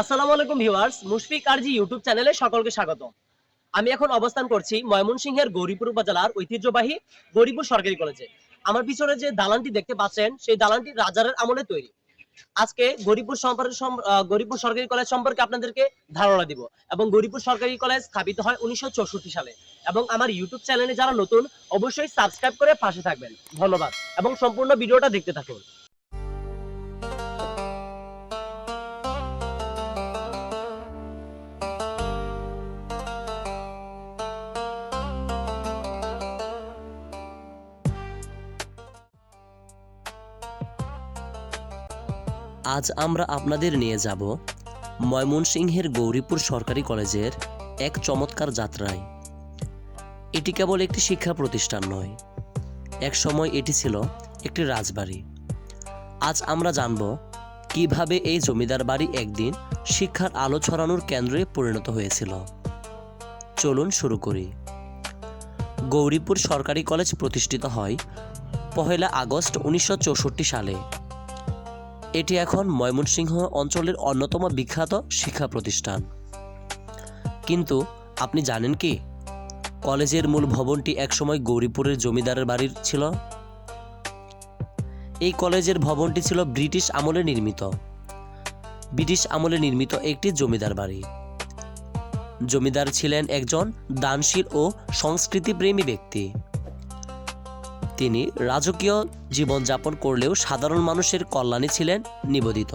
আসসালামু আলাইকুম ভিউয়ার্স, মুশফিক আরজি ইউটিউব চ্যানেলে সকলকে স্বাগত আমি এখন অবস্থান করছি ময়মনসিংহের গৌরীপুর উপজেলার ঐতিহ্যবাহী গৌরীপুর সরকারি কলেজে। আমার পিছনে যে দালানটি দেখতে পাচ্ছেন, সেই দালানটি রাজারের আমলে তৈরি। আজকে সম্পর্কে সরকারি কলেজ সম্পর্কে আপনাদেরকে ধারণা দিব এবং গৌরীপুর সরকারি কলেজ স্থাপিত হয় উনিশশো চৌষট্টি সালে। এবং আমার ইউটিউব চ্যানেলে যারা নতুন, অবশ্যই সাবস্ক্রাইব করে পাশে থাকবেন। ধন্যবাদ। এবং সম্পূর্ণ ভিডিওটা দেখতে থাকুন। আজ আমরা আপনাদের নিয়ে যাব ময়মনসিংহের গৌরীপুর সরকারি কলেজের এক চমৎকার যাত্রায়। এটি কেবল একটি শিক্ষা প্রতিষ্ঠান নয়, এক সময় এটি ছিল একটি রাজবাড়ি। আজ আমরা জানব কীভাবে এই জমিদার বাড়ি একদিন শিক্ষার আলো ছড়ানোর কেন্দ্রে পরিণত হয়েছিল। চলুন শুরু করি। গৌরীপুর সরকারি কলেজ প্রতিষ্ঠিত হয় পহেলা আগস্ট উনিশশো চৌষট্টি সালে। এটি এখন ময়মনসিংহ অঞ্চলের অন্যতম বিখ্যাত শিক্ষা প্রতিষ্ঠান। কিন্তু আপনি জানেন কি? কলেজের মূল ভবনটি একসময় গৌরীপুরের জমিদারের বাড়ির ছিল। এই কলেজের ভবনটি ছিল ব্রিটিশ আমলে নির্মিত। ব্রিটিশ আমলে নির্মিত একটি জমিদার বাড়ি। জমিদার ছিলেন একজন দানশীল ও সংস্কৃতিপ্রেমী ব্যক্তি। তিনি রাজকীয় জীবনযাপন করলেও সাধারণ মানুষের কল্যাণে ছিলেন নিবেদিত।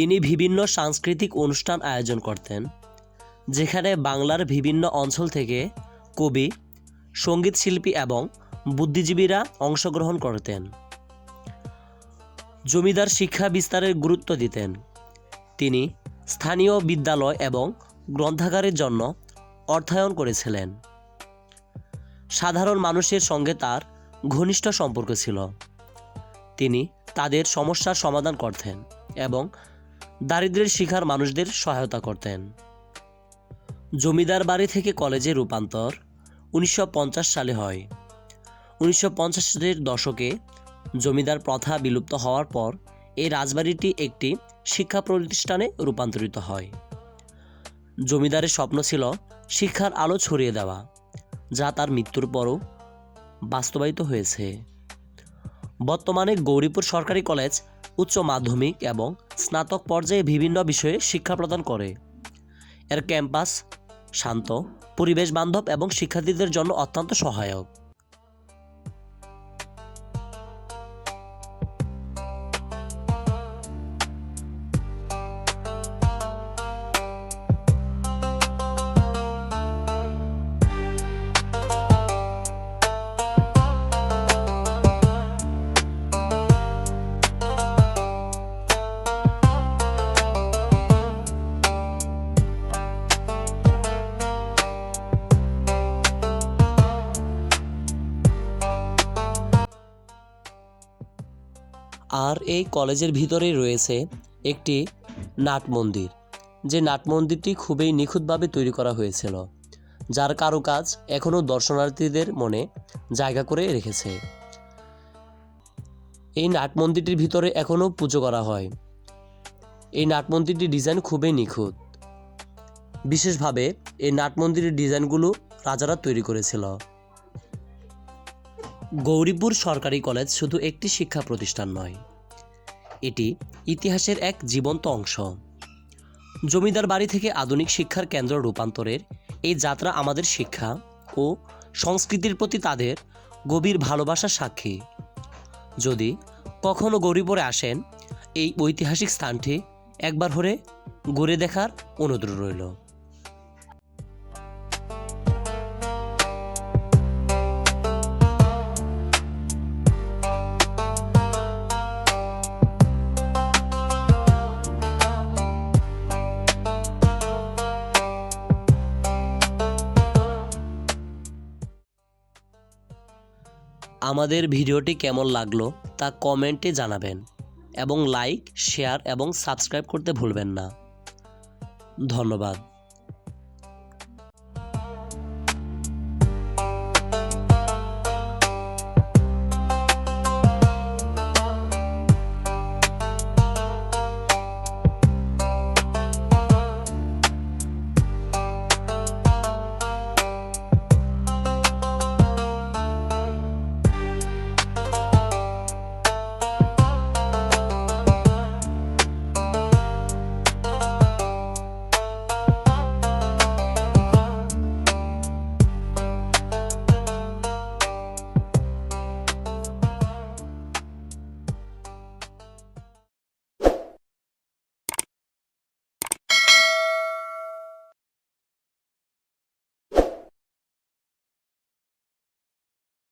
তিনি বিভিন্ন সাংস্কৃতিক অনুষ্ঠান আয়োজন করতেন, যেখানে বাংলার বিভিন্ন অঞ্চল থেকে কবি, সংগীত শিল্পী এবং বুদ্ধিজীবীরা অংশগ্রহণ করতেন। জমিদার শিক্ষা বিস্তারের গুরুত্ব দিতেন। তিনি স্থানীয় বিদ্যালয় এবং গ্রন্থাগারের জন্য অর্থায়ন করেছিলেন। সাধারণ মানুষের সঙ্গে তার ঘনিষ্ঠ সম্পর্ক ছিল। তিনি তাদের সমস্যার সমাধান করতেন এবং দারিদ্র্যের শিকার মানুষদের সহায়তা করতেন। জমিদার বাড়ি থেকে কলেজে রূপান্তর উনিশশো পঞ্চাশ সালে হয়। উনিশশো পঞ্চাশের দশকে জমিদার প্রথা বিলুপ্ত হওয়ার পর এই রাজবাড়িটি একটি শিক্ষা প্রতিষ্ঠানে রূপান্তরিত হয়। জমিদারের স্বপ্ন ছিল শিক্ষার আলো ছড়িয়ে দেওয়া, যা তার মৃত্যুর পরও বাস্তবায়িত হয়েছে। বর্তমানে গৌরীপুর সরকারি কলেজ উচ্চ মাধ্যমিক এবং স্নাতক পর্যায়ে বিভিন্ন বিষয়ে শিক্ষা প্রদান করে। এর ক্যাম্পাস শান্ত পরিবেশ বান্ধব এবং শিক্ষার্থীদের জন্য অত্যন্ত সহায়ক। আর এই কলেজের ভিতরেই রয়েছে একটি নাট মন্দির যে নাট মন্দিরটি খুবই নিখুঁতভাবে তৈরি করা হয়েছিল, যার কারুকাজ এখনও দর্শনার্থীদের মনে জায়গা করে রেখেছে। এই নাট মন্দিরটির ভিতরে এখনও পুজো করা হয়। এই নাট মন্দিরটির ডিজাইন খুবই নিখুঁত। বিশেষভাবে এই নাট মন্দিরের ডিজাইনগুলো রাজারা তৈরি করেছিল। গৌরীপুর সরকারি কলেজ শুধু একটি শিক্ষা প্রতিষ্ঠান নয়, এটি ইতিহাসের এক জীবন্ত অংশ। জমিদার বাড়ি থেকে আধুনিক শিক্ষার কেন্দ্র রূপান্তরের এই যাত্রা আমাদের শিক্ষা ও সংস্কৃতির প্রতি তাদের গভীর ভালোবাসার সাক্ষী। যদি কখনো গৌরীপুরে আসেন, এই ঐতিহাসিক স্থানটি একবার হলে ঘুরে দেখার অনুরোধ রইল। আমাদের ভিডিওটি কেমন লাগল তা কমেন্টে জানাবেন এবং লাইক, শেয়ার এবং সাবস্ক্রাইব করতে ভুলবেন না। ধন্যবাদ।